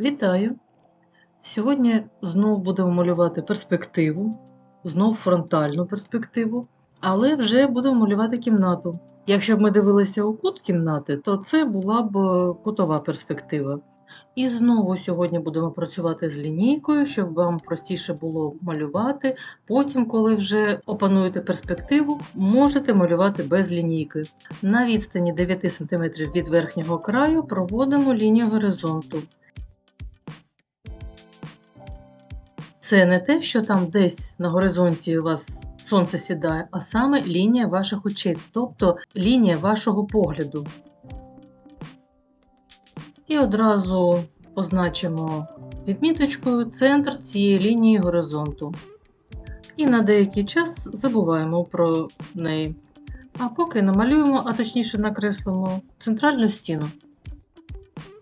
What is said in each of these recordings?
Вітаю! Сьогодні знов будемо малювати перспективу, знов фронтальну перспективу, але вже будемо малювати кімнату. Якщо б ми дивилися у кут кімнати, то це була б е, кутова перспектива. І знову сьогодні будемо працювати з лінійкою, щоб вам простіше було малювати. Потім, коли вже опануєте перспективу, можете малювати без лінійки. На відстані 9 см від верхнього краю проводимо лінію горизонту. Це не те, що там десь на горизонті у вас сонце сідає, а саме лінія ваших очей, тобто лінія вашого погляду. І одразу позначимо відміточкою центр цієї лінії горизонту. І на деякий час забуваємо про неї. А поки намалюємо, а точніше накреслимо центральну стіну.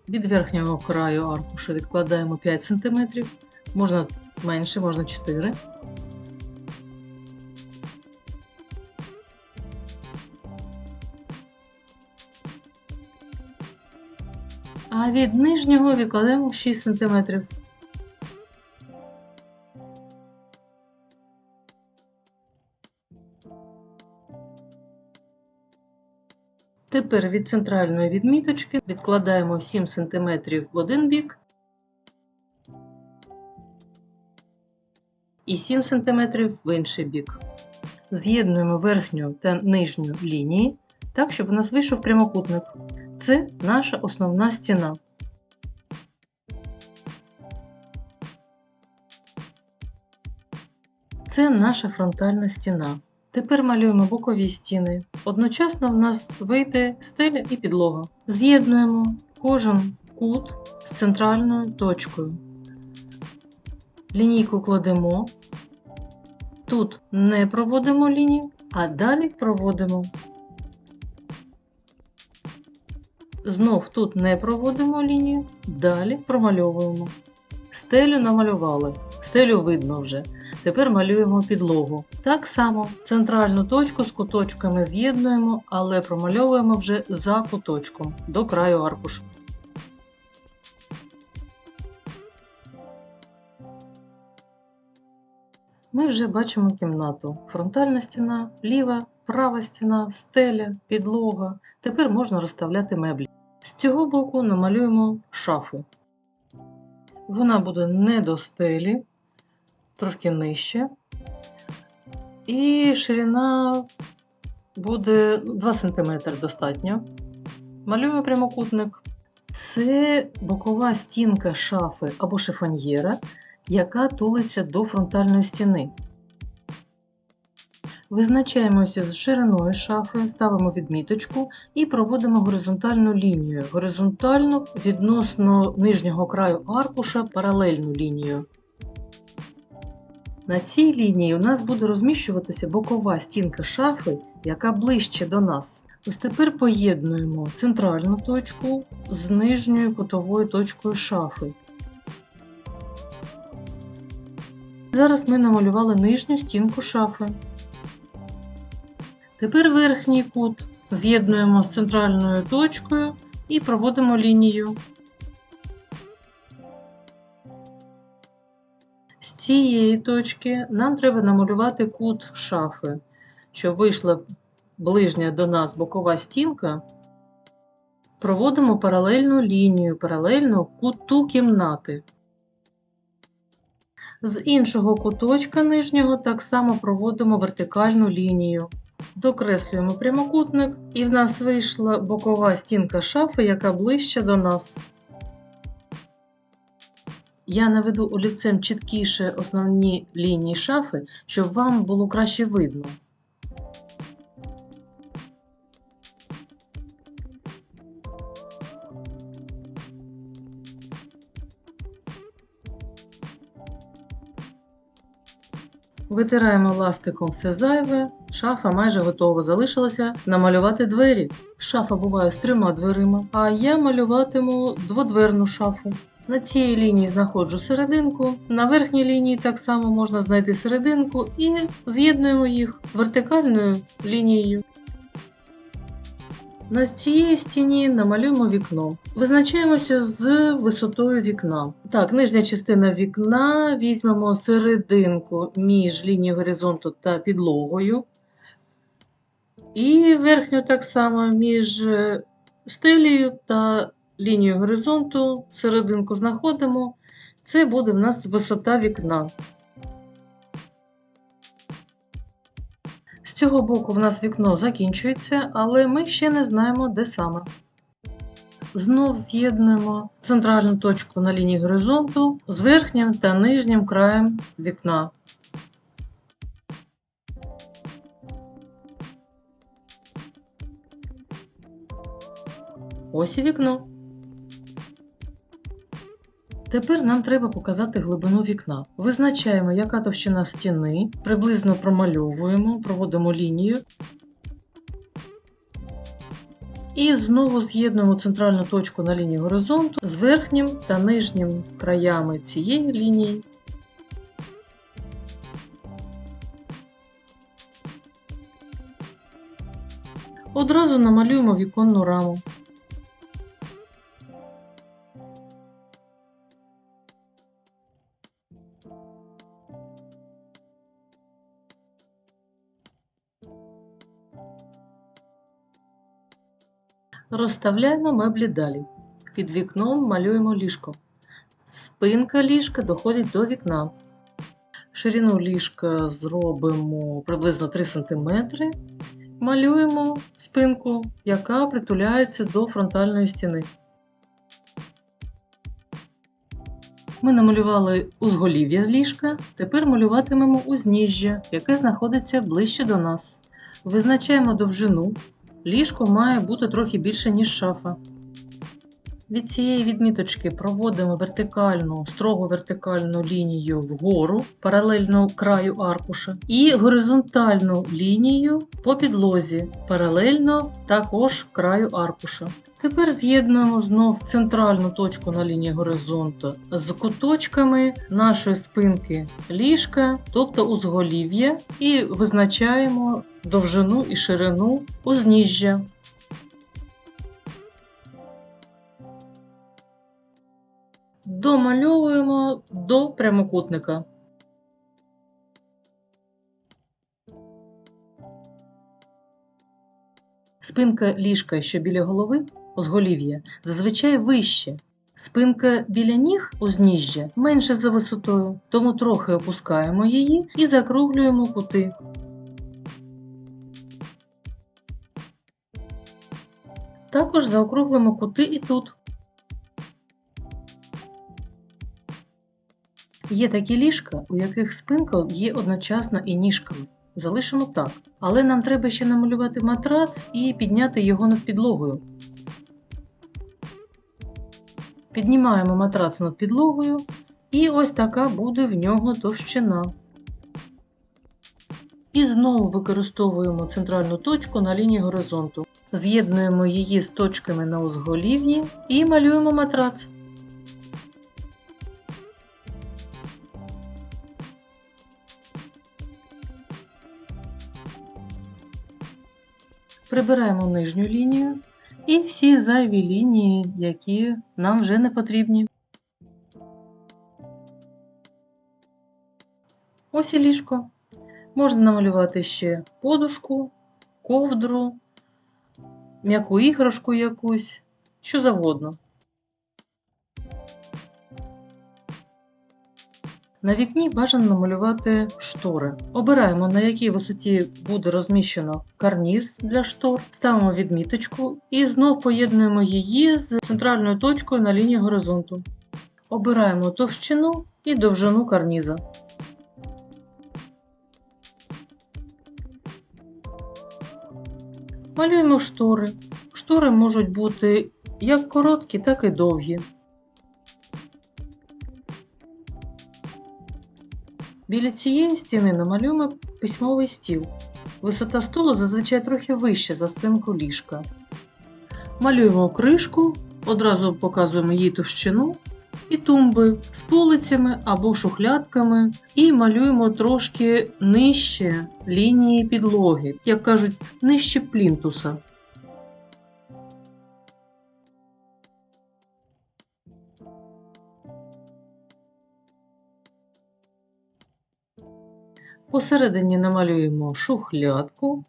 Від верхнього краю аркуша відкладаємо 5 см, можна менше, можна 4 А від нижнього відкладаємо 6 см. Тепер від центральної відміточки відкладаємо 7 см в один бік і 7 см в інший бік. З'єднуємо верхню та нижню лінії так, щоб у нас вийшов прямокутник. Це наша основна стіна. Це наша фронтальна стіна. Тепер малюємо бокові стіни. Одночасно в нас вийде стеля і підлога. З'єднуємо кожен кут з центральною точкою. Лінійку кладемо. Тут не проводимо лінію, а далі проводимо. Знов тут не проводимо лінію, далі промальовуємо. Стелю намалювали, стелю видно вже. Тепер малюємо підлогу. Так само центральну точку з куточками з'єднуємо, але промальовуємо вже за куточком до краю аркуша. Ми вже бачимо кімнату. Фронтальна стіна, ліва, права стіна, стеля, підлога. Тепер можна розставляти меблі. З цього боку намалюємо шафу. Вона буде не до стелі, трошки нижче. І ширина буде 2 см достатньо. Малюємо прямокутник. Це бокова стінка шафи або шифоньєра, яка тулиться до фронтальної стіни. Визначаємося з шириною шафи, ставимо відміточку і проводимо горизонтальну лінію. Горизонтальну відносно нижнього краю аркуша паралельну лінію. На цій лінії у нас буде розміщуватися бокова стінка шафи, яка ближче до нас. Ось тепер поєднуємо центральну точку з нижньою кутовою точкою шафи. Зараз ми намалювали нижню стінку шафи. Тепер верхній кут з'єднуємо з центральною точкою і проводимо лінію. З цієї точки нам треба намалювати кут шафи, щоб вийшла ближня до нас бокова стінка. Проводимо паралельну лінію, паралельно куту кімнати. З іншого куточка нижнього так само проводимо вертикальну лінію. Докреслюємо прямокутник, і в нас вийшла бокова стінка шафи, яка ближче до нас. Я наведу олівцем чіткіше основні лінії шафи, щоб вам було краще видно. Витираємо ластиком все зайве, шафа майже готова. Залишилося намалювати двері. Шафа буває з трьома дверима, а я малюватиму дводверну шафу. На цій лінії знаходжу серединку, на верхній лінії так само можна знайти серединку і з'єднуємо їх вертикальною лінією. На цієї стіні намалюємо вікно. Визначаємося з висотою вікна. Так, нижня частина вікна візьмемо серединку між лінією горизонту та підлогою. І верхню так само між е, стелею та лінією горизонту серединку знаходимо. Це буде в нас висота вікна. Цього боку в нас вікно закінчується, але ми ще не знаємо, де саме. Знов з'єднуємо центральну точку на лінії горизонту з верхнім та нижнім краєм вікна. Ось і вікно. Тепер нам треба показати глибину вікна. Визначаємо, яка товщина стіни, приблизно промальовуємо, проводимо лінію. І знову з'єднуємо центральну точку на лінії горизонту з верхнім та нижнім краями цієї лінії. Одразу намалюємо віконну раму. Розставляємо меблі далі. Під вікном малюємо ліжко. Спинка ліжка доходить до вікна. Ширину ліжка зробимо приблизно 3 см. Малюємо спинку, яка притуляється до фронтальної стіни. Ми намалювали узголів'я з ліжка, тепер малюватимемо узніжжя, яке знаходиться ближче до нас. Визначаємо довжину. Ліжко має бути трохи більше, ніж шафа. Від цієї відміточки проводимо вертикальну, строго вертикальну лінію вгору, паралельно краю аркуша, і горизонтальну лінію по підлозі, паралельно також краю аркуша. Тепер з'єднуємо знов центральну точку на лінії горизонту з куточками нашої спинки ліжка, тобто узголів'я, і визначаємо довжину і ширину узніжжя. Домальовуємо до прямокутника. Спинка ліжка, що біля голови, узголів'я, зазвичай вище. Спинка біля ніг узніжжя менше за висотою, тому трохи опускаємо її і закруглюємо кути. Також заокруглимо кути і тут. Є такі ліжка, у яких спинка є одночасно і ніжками. Залишимо так. Але нам треба ще намалювати матрац і підняти його над підлогою. Піднімаємо матрац над підлогою, і ось така буде в нього товщина. І знову використовуємо центральну точку на лінії горизонту. З'єднуємо її з точками на узголів'ї і малюємо матрац. Прибираємо нижню лінію і всі зайві лінії, які нам вже не потрібні. Ось і ліжко. Можна намалювати ще подушку, ковдру, м'яку іграшку якусь, що завгодно. На вікні бажано намалювати штори. Обираємо, на якій висоті буде розміщено карніз для штор, ставимо відміточку і знов поєднуємо її з центральною точкою на лінії горизонту. Обираємо товщину і довжину карніза. Малюємо штори. Штори можуть бути як короткі, так і довгі. Біля цієї стіни намалюємо письмовий стіл. Висота столу зазвичай трохи вища за спинку ліжка. Малюємо кришку, одразу показуємо її товщину і тумби з полицями або шухлядками, і малюємо трошки нижче лінії підлоги, як кажуть, нижче плінтуса. Посередині намалюємо шухлядку.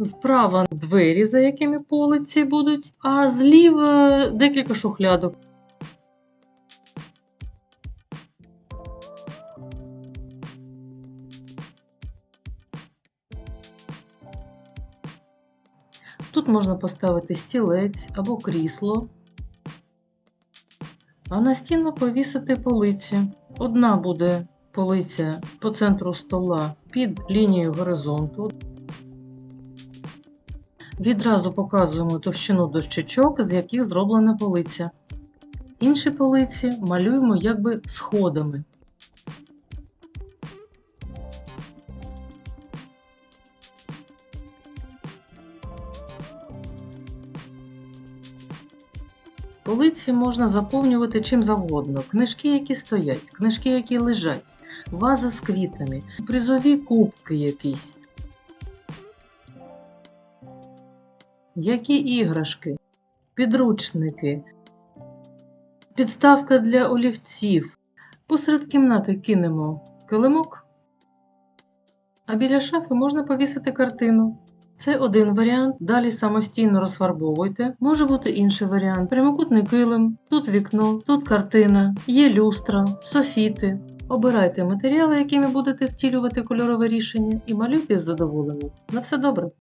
Справа двері, за якими полиці будуть, а зліва декілька шухлядок. Тут можна поставити стілець або крісло, а на стіну повісити полиці. Одна буде полиця по центру стола під лінією горизонту. Відразу показуємо товщину дощечок, з яких зроблена полиця. Інші полиці малюємо якби сходами. Полиці можна заповнювати чим завгодно: книжки, які стоять, книжки, які лежать, ваза з квітами, призові кубки якісь. Які іграшки, підручники, підставка для олівців. Посеред кімнати кинемо килимок, а біля шафи можна повісити картину. Це один варіант. Далі самостійно розфарбовуйте. Може бути інший варіант. Прямокутний килим, тут вікно, тут картина, є люстра, софіти. Обирайте матеріали, якими будете втілювати кольорове рішення, і малюйте з задоволенням. На все добре!